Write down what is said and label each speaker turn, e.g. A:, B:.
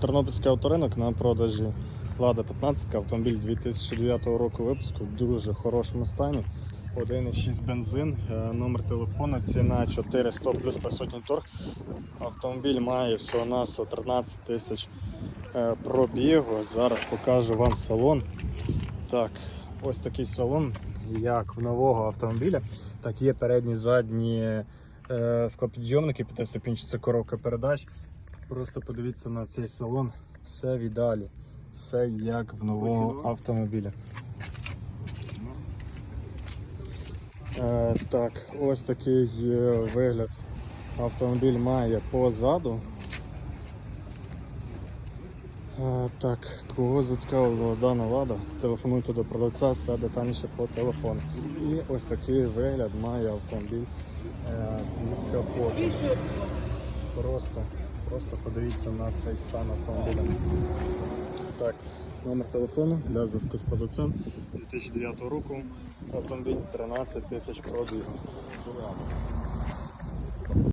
A: Тернопільський авторинок на продажі Лада 15, автомобіль 2009 року випуску в дуже хорошому стані. 1,6 бензин, е, номер телефону, ціна 400 плюс присутній торг. Автомобіль має всього на 13 тисяч е, пробігу. Зараз покажу вам салон. Так, ось такий салон, як в нового автомобіля. Так, є передні, задні е, склопідйомники, п'ятиступінчата коробка передач. Просто подивіться на цей салон, все в ідеалі, все як в нового автомобіля. Е, так, ось такий вигляд автомобіль має позаду. Е, так, кого зацікавила дана лада, телефонуйте до продавця, все детальніше по телефону. І ось такий вигляд має автомобіль е, від капоту. Просто, просто подивіться на цей стан автомобіля. Так, номер телефону для зв'язку з продавцем 2009 року. Автомобіль 13 тисяч пробігу.